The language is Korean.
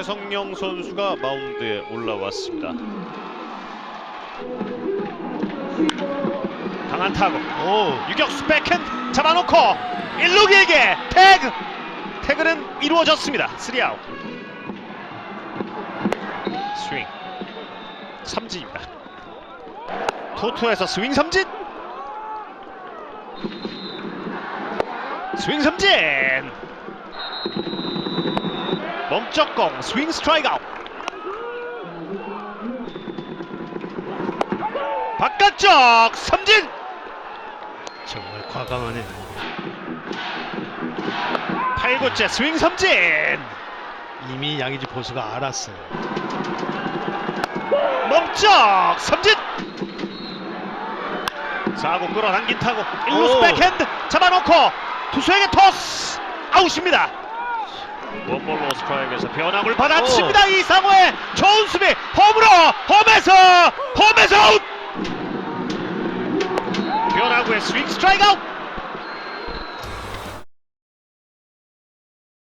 최성령 선수가 마운드에 올라왔습니다. 강한 타구. 오, 유격수 백핸드 잡아놓고 1루기에게 태그. 태그는 이루어졌습니다. 3아웃. 스윙. 삼진입니다. 토투에서 스윙 삼진. 스윙 삼진. 멈쩍공 스윙 스트라이크 아웃. 바깥쪽 삼진. 정말 과감하네요. 8구째 스윙 삼진. 이미 양의지 보수가 알았어요. 멈쩍 삼진. 4구 끌어당긴 타고 1루수 오. 백핸드 잡아놓고 투수에게 토스 아웃입니다. 원볼로 스트라이크에서 변화구를 받아칩니다. 이상호의 좋은 수비 홈으로 홈에서 홈에서 아웃. 변화구의 스윙 스트라이크 아웃.